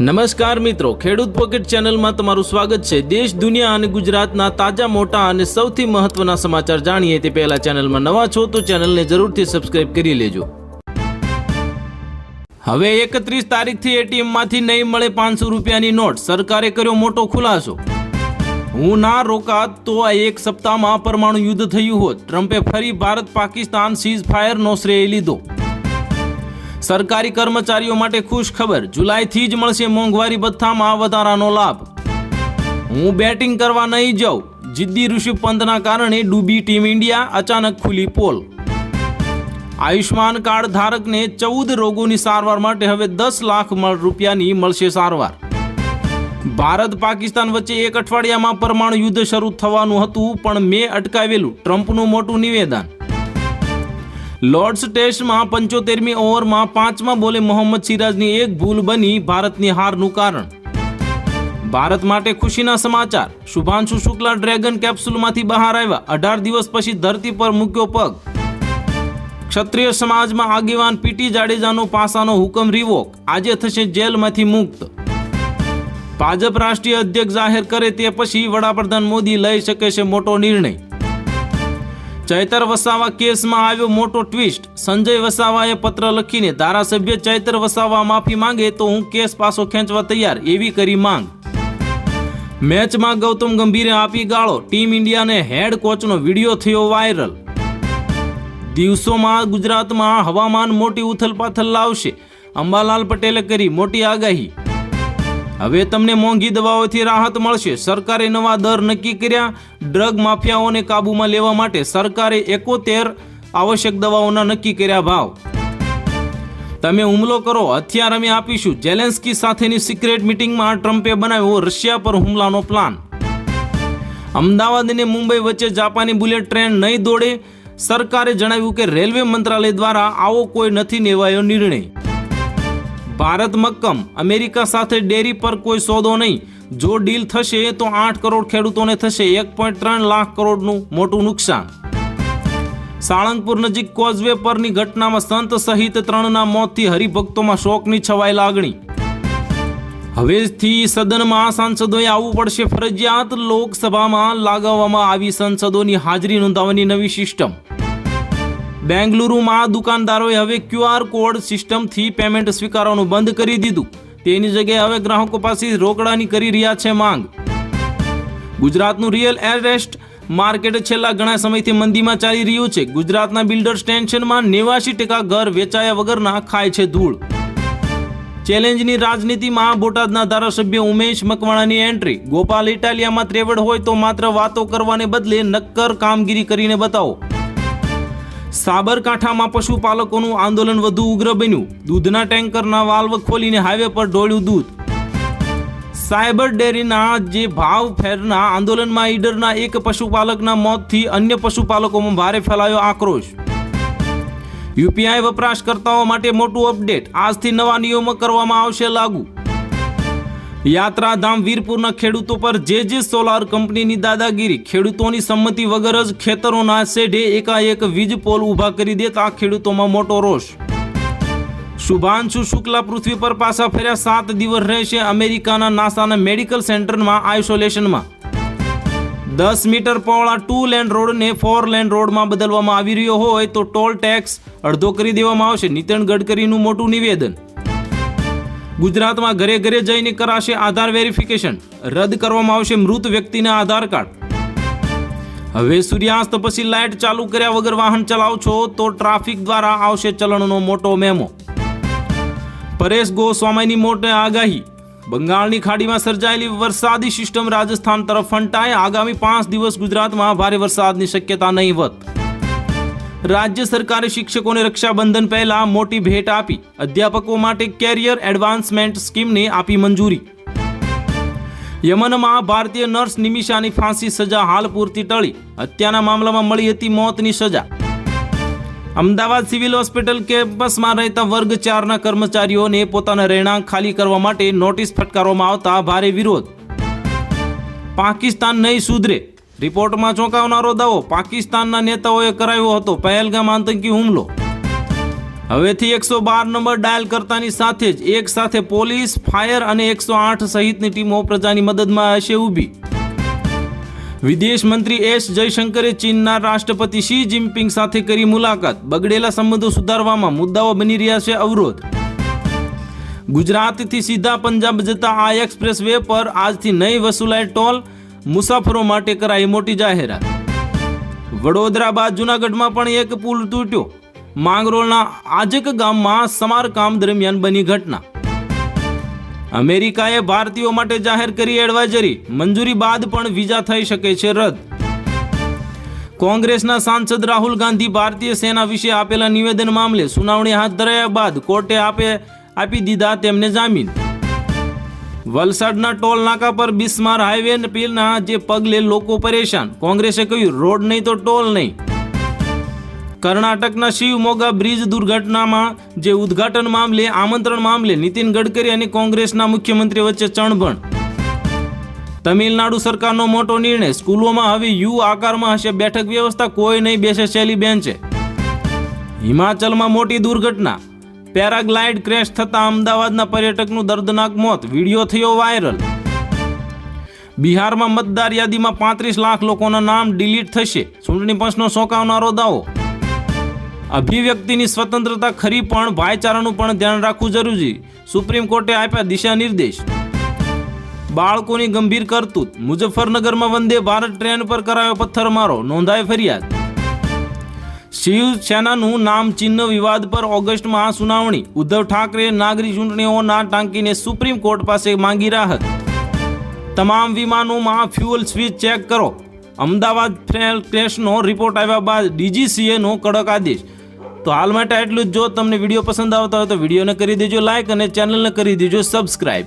નમસ્કાર મિત્રો, ખેડૂત પોકેટ ચેનલમાં તમારું સ્વાગત છે. દેશ, દુનિયા અને ગુજરાતના તાજા, મોટા અને સૌથી મહત્વના સમાચાર જાણીએ તે પહેલા ચેનલમાં નવા છો તો ચેનલને જરૂરથી સબસ્ક્રાઇબ કરી લેજો. હવે એકત્રીસ તારીખથી એટીએમમાંથી નહીં મળે પાંચસો રૂપિયાની નોટ. સરકારે કર્યો મોટો ખુલાસો. હું ના રોકાત તો આ એક સપ્તાહમાં પરમાણુ યુદ્ધ થયું હોત. ટ્રમ્પે ફરી ભારત પાકિસ્તાન સીઝ ફાયરનો શ્રેય લીધો. સરકારી કર્મચારીઓ માટે ખુશ ખબર. જુલાઈથી જ મળશે મોંઘવારી ભથ્થામાં વધારાનો લાભ. હું બેટિંગ કરવા નહીં જાઉં. જિદ્દી ઋષભ પંતના કારણે ડૂબી ટીમ ઇન્ડિયા અચાનક ખુલી પોલ. આયુષ્માન કાર્ડ ધારકને ચૌદ રોગોની સારવાર માટે હવે દસ લાખ રૂપિયાની મળશે સારવાર. ભારત પાકિસ્તાન વચ્ચે એક અઠવાડિયામાં પરમાણુ યુદ્ધ શરૂ થવાનું હતું, પણ મેં અટકાવેલું ટ્રમ્પનું મોટું નિવેદન. લોર્ડ્સ ટેસ્ટમાં પંચોતેરમી ઓવરમાં પાંચમા બોલે મોહમ્મદ સિરાજની એક ભૂલ બની ભારતની હારનું કારણ. ભારત માટે ખુશીના સમાચાર. શુભાંશુ શુક્લા ડ્રેગન કેપ્સ્યુલમાંથી બહાર આવ્યા. અઢાર દિવસ પછી ધરતી પર મૂક્યો પગ. ક્ષત્રિય સમાજમાં આગેવાન પીટી જાડેજાનો પાસાનો હુકમ રિવોક આજે થશે જેલમાંથી મુક્ત. ભાજપ રાષ્ટ્રીય અધ્યક્ષ જાહેર કરે તે પછી વડાપ્રધાન મોદી લઈ શકે છે મોટો નિર્ણય. ચૈતર વસાવા કેસમાં આવ્યો મોટો ટ્વિસ્ટ સંજય વસાવાએ પત્ર લખીને ધારાસભ્ય ચૈતર વસાવા માફી માંગે તો હું કેસ પાછો ખેંચવા તૈયાર, એવી કરી માંગ. મેચમાં ગૌતમ ગંભીરે આપી ગાળો. ટીમ ઇન્ડિયાને હેડ કોચનો વીડિયો થયો વાયરલ. દિવસોમાં ગુજરાતમાં હવામાન મોટી ઉથલપાથલ લાવશે. અંબાલાલ પટેલે કરી મોટી આગાહી. હવે તમને મોંઘી દવાઓથી રાહત મળશે. સરકારે નવા દર નક્કી કર્યા. ડ્રગ માફિયાઓને કાબૂમાં લેવા માટે સરકારે એકોતેર આવશ્યક દવાઓના નક્કી કર્યા ભાવ. તમે હુમલો કરો, હથિયાર અમે આપીશું. જેલેન્સ્કી સાથેની સિક્રેટ મિટિંગમાં ટ્રમ્પે બનાવ્યો રશિયા પર હુમલાનો પ્લાન. અમદાવાદ અને મુંબઈ વચ્ચે જાપાની બુલેટ ટ્રેન નહીં દોડે. સરકારે જણાવ્યું કે રેલવે મંત્રાલય દ્વારા આવો કોઈ નથી લેવાયો નિર્ણય. ભારત મક્કમ, અમેરિકા સાથે ડેરી પર કોઈ સોદો નહીં. જો ડીલ થશે તો આઠ કરોડ ખેડૂતોને થશે એક પોઈન્ટ ત્રણ લાખ કરોડનું મોટું નુકસાન. સાળંગપુર નજીક કોઝવે પરની ઘટનામાં સંત સહિત ત્રણના મોતથી હરિભક્તોમાં શોકની છવાઈ લાગણી. હવેથી સદનમાં સાંસદોએ આવવું પડશે ફરજિયાત. લોકસભામાં લગાવવામાં આવી સંસદોની હાજરી નોંધાવવાની નવી સિસ્ટમ. બેંગલુરુમાં દુકાનદારોએ હવે ક્યુઆર કોડ સિસ્ટમથી પેમેન્ટ સ્વીકારવાનું બંધ કરી દીધું. તેની જગ્યાએ હવે ગ્રાહકો પાસે રોકડાની કરી રહ્યા છે માંગ. ગુજરાતનું રિયલ એસ્ટેટ માર્કેટ છેલ્લા ઘણા સમયથી મંદીમાં ચાલી રહ્યું છે. ગુજરાતના બિલ્ડર્સ ટેન્શનમાં નેવાસી ટકા ઘર વેચાયા વગરના ખાય છે ધૂળ. ચેલેન્જની રાજનીતિમાં બોટાદના ધારાસભ્ય ઉમેશ મકવાણાની એન્ટ્રી. ગોપાલ ઇટાલિયામાં ત્રેવડ હોય તો માત્ર વાતો કરવાને બદલે નક્કર કામગીરી કરીને બતાવો. સાબરકાંઠામાં પશુપાલકોનું આંદોલન વધુ ઉગ્ર બન્યું. દૂધના ટેન્કરના વાલ્વ ખોલીને હાઈવે પર ઢોળ્યું દૂધ. સાયબર ડેરીના જે ભાવ ફેરના આંદોલનમાં ઈડરના એક પશુપાલકના મોતથી અન્ય પશુપાલકોમાં ભારે ફેલાયો આક્રોશ. યુપીઆઈ વપરાશકર્તાઓ માટે મોટું અપડેટ. આજથી નવા નિયમો કરવામાં આવશે લાગુ. યાત્રાધામ વીરપુરના ખેડૂતો પર જે જે સોલાર કંપનીની દાદાગીરી, ખેડૂતોની સંમતિ વગર જ ખેતરોના શેઢે એકાએક વીજ પોલ ઊભા કરી દેતા ખેડૂતોમાં મોટો રોષ. શુભાંશુ શુક્લા પૃથ્વી પર પાછા ફર્યા સાત દિવસ રહેશે અમેરિકાના નાસાના મેડિકલ સેન્ટરમાં આઇસોલેશનમાં. દસ મીટર પહોળા ટુ લેન રોડને ફોર લેન રોડમાં બદલવામાં આવી રહ્યો હોય તો ટોલ ટેક્સ અડધો કરી દેવામાં આવશે. નીતિન ગડકરીનું મોટું નિવેદન. ગુજરાતમાં ઘરે ઘરે જઈને કરાશે આધાર વેરિફિકેશન. રદ કરવામાં આવશે મૃત વ્યક્તિના આધાર કાર્ડ. હવે સૂર્યાસ્ત પછી લાઇટ ચાલુ કર્યા વગર વાહન ચલાવ છો તો ટ્રાફિક દ્વારા આવશે ચલણનો મોટો મેમો. પરેશ ગોસ્વામીની મોટી આગાહી. બંગાળની ખાડીમાં સર્જાયેલી વરસાદી સિસ્ટમ રાજસ્થાન તરફ ફંટાય. આગામી પાંચ દિવસ ગુજરાતમાં ભારે વરસાદની શક્યતા નહીવત રાજ્ય સરકારે શિક્ષકોને રક્ષાબંધન પહેલા મોટી ભેટ આપી. અધ્યાપકો માટે કેરિયર એડવાન્સમેન્ટ સ્કીમને આપી મંજૂરી. યમનમાં ભારતીય નર્સ નિમિષાની ફાંસી સજા હાલ પૂરતી ટળી. હત્યાના મામલામાં મળી હતી મોતની સજા. અમદાવાદ સિવિલ હોસ્પિટલ કેમ્પસમાં રહેતા વર્ગ ચારના કર્મચારીઓને પોતાના રહેણાંક ખાલી કરવા માટે નોટિસ ફટકારવામાં આવતા ભારે વિરોધ. પાકિસ્તાન નહીં સુધરે. રિપોર્ટમાં ચોંકાવનારો દાવો પાકિસ્તાનના નેતાઓએ કરાયો હતો પહેલગામ આતંકી હુમલો. હવેથી એકસો બાર નંબર ડાયલ કરતાની સાથે જ એક સાથે પોલીસ, ફાયર અને એકસો આઠ સહિતની ટીમો પ્રજાની મદદમાં હશે ઊભી. વિદેશ મંત્રી એસ જયશંકરે ચીનના રાષ્ટ્રપતિ શી જિનપિંગ સાથે કરી મુલાકાત. બગડેલા સંબંધો સુધારવામાં મુદ્દાઓ બની રહ્યા છે અવરોધ. ગુજરાતથી સીધા પંજાબ જતા આ એક્સપ્રેસ વે પર આજથી નહીં વસૂલાય ટોલ મુસાફરો માટે કરાઈ મોટી જાહેરાત. વડોદરા બાદ જુનાગઢમાં પણ એક પુલ તૂટ્યો. માંગરોળના આજક ગામમાં સમારકામ દરમિયાન બની ઘટના. અમેરિકાએ ભારતીયો માટે જાહેર કરી એડવાઇઝરી. મંજૂરી બાદ પણ વિઝા થઈ શકે છે રદ. કોંગ્રેસના સાંસદ રાહુલ ગાંધી ભારતીય સેના વિશે આપેલા નિવેદન મામલે સુનાવણી હાથ ધરાયા બાદ કોર્ટે આપે આપી દીધા તેમને જામીન. વલસાડના ટોલ નાકા પર બિસ્માર હાઈવે પીલના જે પગલે લોકો પરેશાન. કોંગ્રેસે કહ્યું, રોડ નહીં તો ટોલ નહીં. કર્ણાટકના શિવમોગા બ્રિજ દુર્ઘટનામાં જે ઉદ્ઘાટન મામલે, આમંત્રણ મામલે નીતિન ગડકરી અને કોંગ્રેસના મુખ્યમંત્રી વચ્ચે ચણભણ. તમિલનાડુ સરકારનો મોટો નિર્ણય, સ્કૂલોમાં હવે યુ આકારમાં હશે, બેઠક વ્યવસ્થા કોઈ નહીં બેસે શૈલી બેન્ચે હિમાચલમાં મોટી દુર્ઘટના પેરાગ્લાઇડ ક્રેશ થતાં અમદાવાદના પર્યટકનું દર્દનાક મોત. વીડિયો થયો વાયરલ. બિહારમાં મતદાર યાદીમાં પાંત્રીસ લાખ લોકોના નામ ડિલીટ થશે. ચૂંટણી પંચનો ચોંકાવનારો દાવો. અભિવ્યક્તિની સ્વતંત્રતા ખરી પણ ભાઈચારાનું પણ ધ્યાન રાખવું જરૂરી. સુપ્રીમ કોર્ટે આપ્યા દિશા નિર્દેશ બાળકોની ગંભીર કરતૂત. મુઝફ્ફરનગરમાં વંદે ભારત ટ્રેન પર કરાયો પથ્થરમારો. નોંધાય ફરિયાદ. શિવસેનાનું નામ ચિહ્ન વિવાદ પર ઓગસ્ટમાં સુનાવણી ઉદ્ધવ ઠાકરે નાગરિક ચૂંટણીઓના ટાંકીને સુપ્રીમ કોર્ટ પાસે માંગી રાહત. તમામ વિમાનોમાં ફ્યુઅલ સ્વિચ ચેક કરો. અમદાવાદ ફ્રેલ ક્રેશનો રિપોર્ટ આવ્યા બાદ ડીજીસીએનો કડક આદેશ. તો હાલ માટે એટલું જ. જો તમને વીડિયો પસંદ આવતા હોય તો વિડીયોને કરી દેજો લાઇક અને ચેનલને કરી દેજો સબસ્ક્રાઇબ.